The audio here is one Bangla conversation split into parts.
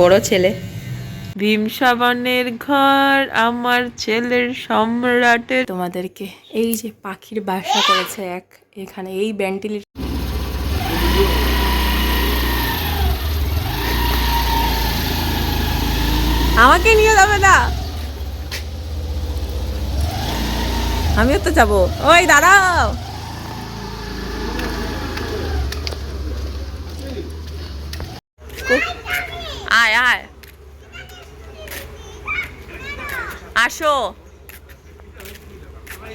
বড় ছেলে। ভীম সাবানের ঘর আমার ছেলের সম্রাটের তোমাদেরকে এই যে পাখির বাসা করেছে এক এখানে এই ভেন্টিলেট আমাকে নিয়ে যাবে না? আমিও তো যাব। ওই, দাঁড়াও। আয় আয়। আসো।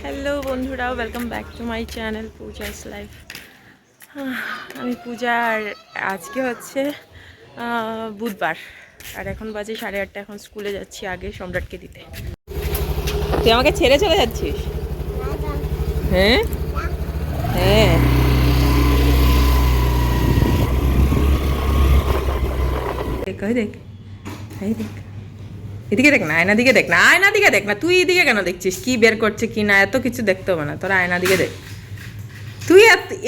হ্যালো বন্ধুরা welcome back to my channel Pooja's life আমি পূজা, আর আজকে হচ্ছে বুধবার। আর এখন বাজে সাড়ে আটটা, এখন স্কুলে যাচ্ছি আগে সম্রাটকে দিতে। তুই আমাকে ছেড়ে চলে যাচ্ছিস? হ্যাঁ হ্যাঁ এদিকে দেখ না আয়না দিকে দেখ না আয়না দিকে দেখ না, তুই এদিকে কেন দেখছিস? কি বের করছে, কি না, এত কিছু না, তোরা আয়না দিকে দেখ। তুই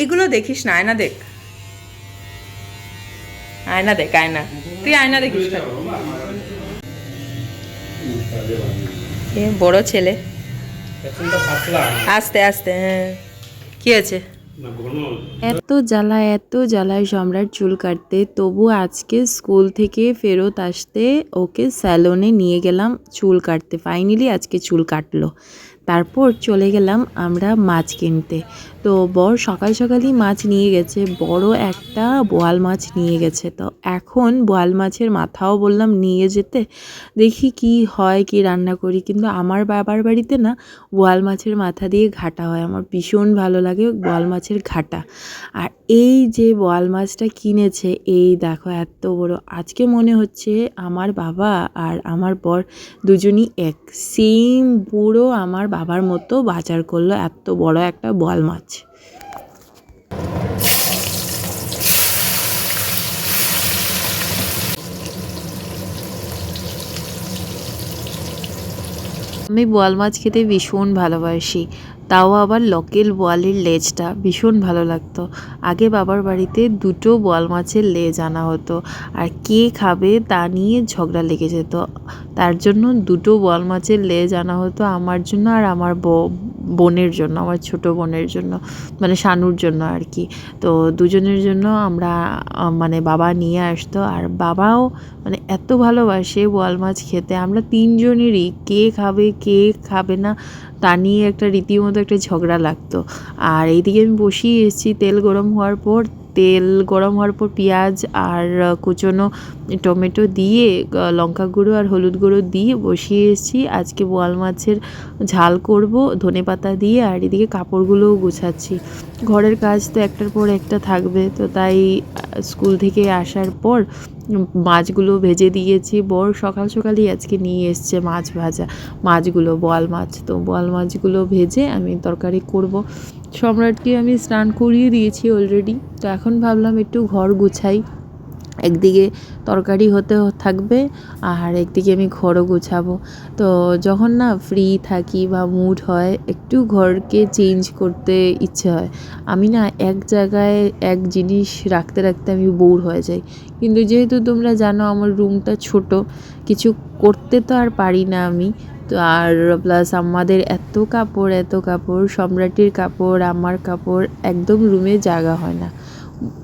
এগুলো দেখিস না, আয়না দেখ। আয়না দেখ, আয়না। তুই আয়না দেখিস এ বড় ছেলে। আস্তে আস্তে হ্যাঁ। কি আছে এত জ্বালা এত জ্বালায় সম্রাট চুল কাটতে তবু আজকে স্কুল থেকে ফেরত আসতে ওকে স্যালনে নিয়ে গেলাম চুল কাটতে। ফাইনালি আজকে চুল কাটলো। তারপর চলে গেলাম আমরা মাছ কিনতে। তো বর সকাল সকালই মাছ নিয়ে গেছে। বড় একটা বোয়াল মাছ নিয়ে গেছে। তো এখন বোয়াল মাছের মাথাও বললাম নিয়ে যেতে, দেখি কি হয়, কি রান্না করি। কিন্তু আমার বাবার বাড়িতে না বোয়াল মাছের মাথা দিয়ে ঘাটা হয়। আমার ভীষণ ভালো লাগে বোয়াল মাছের ঘাটা। আর এই যে বোয়াল মাছটা কিনেছে, এই দেখো এত বড়। আজকে মনে হচ্ছে আমার বাবা আর আমার বর দুজনই এক। সেম বুড়ো আমার বাবার মতো বাজার করল এত বড় একটা বোয়াল মাছ। আমি বোয়াল মাছ খেতে ভীষণ ভালোবাসি। তাও আবার লকেল বোয়ালের লেজটা ভীষণ ভালো লাগতো। আগে বাবার বাড়িতে দুটো বোয়াল মাছের লেজ আনা হতো। আর কে খাবে তা নিয়ে ঝগড়া লেগে যেত। তার জন্য দুটো বোয়াল মাছের লেজ আনা হতো আমার জন্য আর আমার বোনের জন্য, আমার ছোট বোনের জন্য মানে শানুর জন্য আর কি। তো দুজনের জন্য আমরা মানে বাবা নিয়ে আসতো আর বাবাও মানে এত ভালোবাসে বোয়াল মাছ খেতে। আমরা তিনজনেরই কে খাবে কে খাবে না, তা নিয়ে একটা রীতিমতো একটা ঝগড়া লাগতো। আর এইদিকে আমি বসিয়ে এসেছি তেল গরম হওয়ার পর তেল গরম হওয়ার পর পেঁয়াজ আর কুচনো টমেটো দিয়ে লঙ্কা গুঁড়ো আর হলুদ গুঁড়ো দিয়ে বসিয়ে এসেছি। আজকে বোয়াল মাছের ঝাল করব, ধনে পাতা দিয়ে আর এদিকে কাপড়গুলোও গুছাচ্ছি। ঘরের কাজ তো একটার পর একটা থাকবে, তো তাই স্কুল থেকে আসার পর মাছগুলো ভেজে দিয়েছি। বর সকাল সকালই আজকে নিয়ে এসছে মাছ ভাজা, মাছগুলো, বোয়াল মাছ। তো বোয়াল মাছগুলো ভেজে আমি তরকারি করব। সম্রাটকে আমি স্নান করিয়ে দিয়েছি অলরেডি তো এখন ভাবলাম একটু ঘর গুছাই। একদিকে তরকারি হতে থাকবে, আর একদিকে আমি ঘরও গোছাবো। তো যখন না ফ্রি থাকি বা মুড হয়, একটু ঘরকে চেঞ্জ করতে ইচ্ছে হয়। আমি না এক জায়গায় এক জিনিস রাখতে রাখতে আমি বোর হয়ে যাই। কিন্তু যেহেতু তোমরা জানো আমার রুমটা ছোট, কিছু করতে তো আর পারি না আমি। তো আর প্লাস আমাদের এত কাপড় এত কাপড় সম্রাটের কাপড়, আমার কাপড়, একদম রুমে জায়গা হয় না।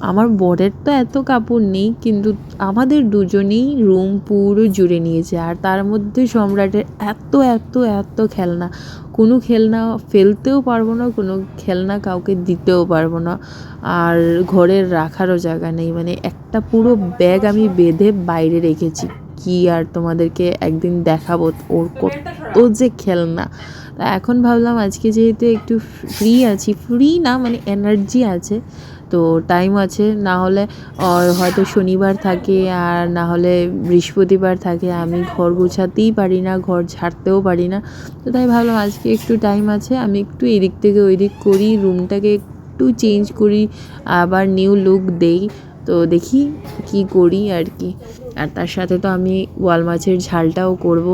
আমার বরের তো এত কাপড় নেই, কিন্তু আমাদের দুজনেই রুম পুরো জুড়ে নিয়েছে। আর তার মধ্যে সম্রাটের এত এত এত খেলনা। কোনো খেলনা ফেলতেও পারব না, কোনো খেলনা কাউকে দিতেও পারব না। আর ঘরের রাখারও জায়গা নেই মানে একটা পুরো ব্যাগ আমি বেঁধে বাইরে রেখেছি। কি আর তোমাদেরকে একদিন দেখাবো ওর কত যে খেলনা। তা এখন ভাবলাম আজকে যেহেতু একটু ফ্রি আছি ফ্রি না মানে এনার্জি আছে তো টাইম আছে না হলে হয়তো শনিবার থাকে আর না হলে বৃহস্পতিবার থাকে আমি ঘর গোছাতেই পারি না ঘর ঝাড়তেও পারি না। তো তাই ভাবলাম আজকে একটু টাইম আছে আমি একটু এদিক থেকে ওই দিক করি রুমটাকে একটু চেঞ্জ করি আবার নিউ লুক দেই তো দেখি কি করি আর কি। আর তার সাথে তো আমি ওয়াল মাছের ঝালটাও করব।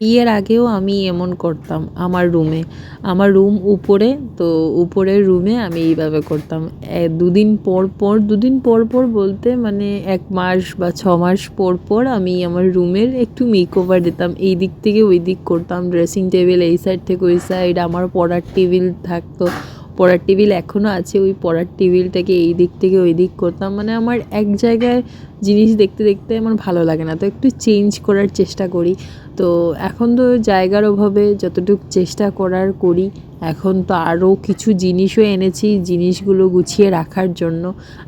বিয়ের আগেও আমি এমন করতাম আমার রুমে। আমার রুম উপরে, তো উপরের রুমে আমি এইভাবে করতাম। দুদিন পর পর, দুদিন পর পর বলতে মানে এক মাস বা ছ মাস পর পর আমি আমার রুমের একটু মেকওভার দিতাম। এই দিক থেকে ওই দিক করতাম ড্রেসিং টেবিল এই সাইড থেকে ওই সাইড আমার পড়ার টেবিল থাকতো। পড়ার টেবিল এখনও আছে, ওই পড়ার টেবিলটাকে এই দিক থেকে ওই দিক করতাম। মানে আমার এক জায়গায় জিনিস দেখতে দেখতে আমার ভালো লাগে না, তো একটু চেঞ্জ করার চেষ্টা করি। তো এখন তো জায়গার অভাবে যতটুকু চেষ্টা করার করি, এখন তো আরও কিছু জিনিসও এনেছি, জিনিসগুলো গুছিয়ে রাখার জন্য।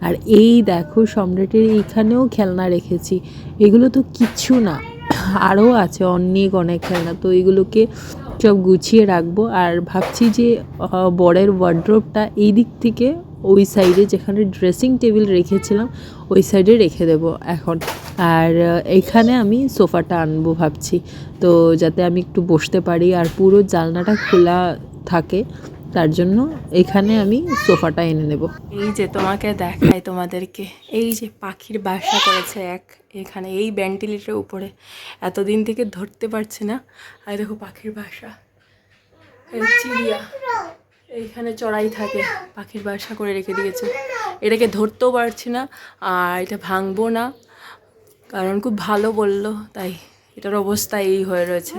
আর এই দেখো সম্রাটের এইখানেও খেলনা রেখেছি, এগুলো তো কিচ্ছু না আরও আছে অনেক অনেক খেলনা, তো এগুলোকে সব গুছিয়ে রাখব। আর ভাবছি যে বরের ওয়ার্ড্রোবটা এই দিক থেকে ওই সাইডে যেখানে ড্রেসিং টেবিল রেখেছিলাম, ওই সাইডে রেখে দেব এখন। আর এখানে আমি সোফাটা আনব ভাবছি। তো যাতে আমি একটু বসতে পারি আর পুরো জালনাটা খোলা থাকে। তার জন্য এখানে আমি সোফাটা এনে নেব। এই যে তোমাকে দেখায় তোমাদেরকে, এই যে পাখির বাসা করেছে এক, এখানে এই ভেন্টিলেটের উপরে। এতদিন থেকে ধরতে পারছি না। আর দেখো পাখির বাসা। চিড়িয়া। এইখানে চড়াই থাকে, পাখির বাসা করে রেখে দিয়েছে। এটাকে ধরতেও পারছি না, আর এটা ভাঙবো না, কারণ খুব ভালো বলল, তাই এটার অবস্থা এই হয়ে রয়েছে।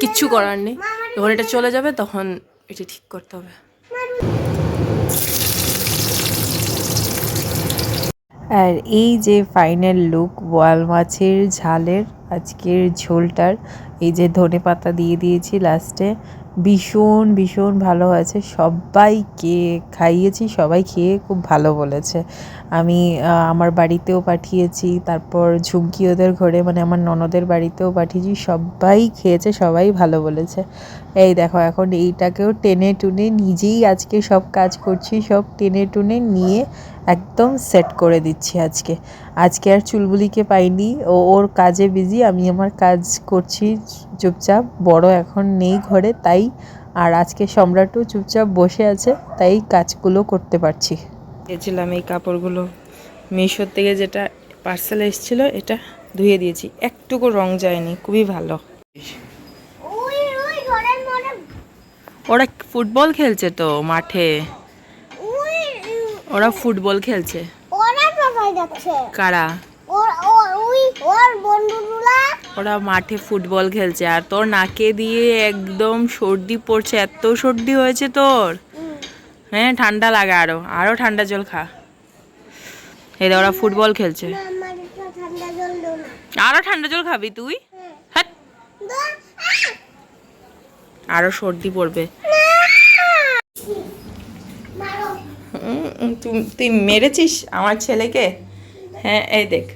কিচ্ছু করার নেই। যখন এটা চলে যাবে, তখন এটা ঠিক করতে হবে। আর এই যে ফাইনাল লুক বোয়াল মাছের ঝালের আজকের ঝোলটার এই যে ধনে পাতা দিয়ে দিয়েছি লাস্টে। ভীষণ ভীষণ ভালো আছে সবাইকে খাইয়েছি, সবাই খেয়ে খুব ভালো বলেছে। আমি আমার বাড়িতেও পাঠিয়েছি, তারপর ঝুমকি ওদের ঘরে মানে আমার ননদের বাড়িতেও পাঠিয়েছি, সবাই খেয়েছে, সবাই ভালো বলেছে। এই দেখো, এখন এইটাকেও টেনে টুনে নিজেই আজকে সব কাজ করছি, সব টেনে টুনে নিয়ে একদম সেট করে দিচ্ছি আজকে। আজকে আর চুলবুলিকে পাইনি। ও ওর কাজে বিজি আমি আমার কাজ করছি চুপচাপ। বড় এখন নেই ঘরে তাই আর আজকে সম্রাটও চুপচাপ বসে আছে তাই কাজগুলো করতে পারছি। দিয়েছিলাম এই কাপড়গুলো। মিশোর থেকে যেটা পার্সেল এসেছিল এটা ধুয়ে দিয়েছি। একটুকু রং যায়নি খুবই ভালো। ওই ওই ঘরের মধ্যে ওরা ফুটবল খেলছে তো মাঠে? ওরা ফুটবল খেলছে। যাচ্ছে? কারা? ওর মাঠে ফুটবল খেলছে আর তোর নাকে দিয়ে একদম সর্দি পড়ছে এত সর্দি হয়েছে তোর। হ্যাঁ ঠান্ডা লাগে আরও আরও ঠান্ডা জল খা। এই ওরা ফুটবল খেলছে। আমার ঠান্ডা জল আরও ঠান্ডা জল খাবি তুই? হ্যাঁ। আরও সর্দি পড়বে। তুই মেরেছিস আমার ছেলেকে? হ্যাঁ এই দেখ।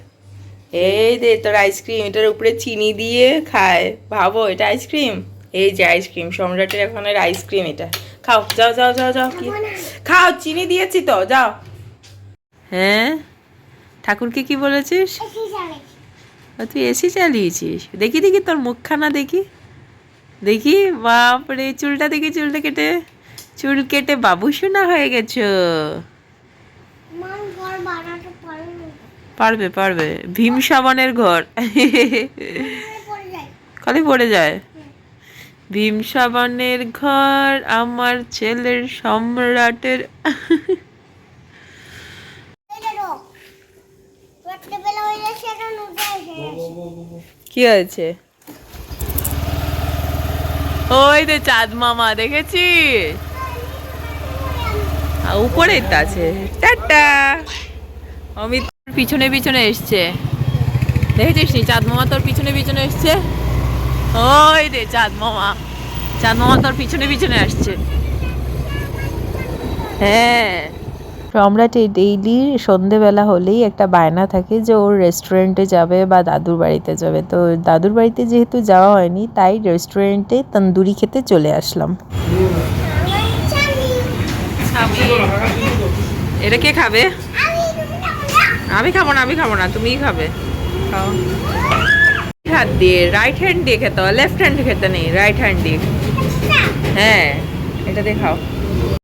এই দে তোর আইসক্রিম এটার উপরে চিনি দিয়ে খায়। ভাবো এটা আইসক্রিম এই যে আইসক্রিম সম্রাটের এখনের আইসক্রিম এটা। খাও যাও যাও যাও যাও কি? খাও চিনি দিয়েছি তো যাও। হ্যাঁ? ঠাকুরকে কি বলেছিস? তুই এসি চালিয়েছিস? দেখি দেখি তোর মুখখানা দেখি। দেখি বাপরে চুলটা দেখি চুলটা কেটে চুল কেটে বাবু শোনা হয়ে গেছো মান ঘর বানাতে পারে না পারবে পারবে। ভীম সাবানের ঘর। খালি পড়ে যায়। ভীম সাবানের ঘর আমার ছেলের সম্রাটের। কি হয়েছে? ওই দে চাঁদ মামা দেখেছিস আ, উপরেই তো আছে। টাটা। অমিত পিছনে পিছনে এসছে। দেখেছিস নি চাঁদ মামা তোর পিছনে পিছনে এসছে? ওই দে চাঁদ মামা। চাঁদ মামা তোর পিছনে পিছনে আসছে। হ্যাঁ। সম্রাটে ডেইলি সন্ধেবেলা হলেই একটা বায়না থাকে যে ওর রেস্টুরেন্টে যাবে বা দাদুর বাড়িতে যাবে। তো দাদুর বাড়িতে যেহেতু যাওয়া হয়নি তাই রেস্টুরেন্টে তন্দুরি খেতে চলে আসলাম। এটা কে খাবে? আমি খাব না, আমি খাব না, তুমিই খাবে। হাত দিয়ে রাইট হ্যান্ড দিয়ে খেতে লেফট হ্যান্ড খেতে নেই রাইট হ্যান্ড দিয়ে। হ্যাঁ এটা দিয়ে খাও।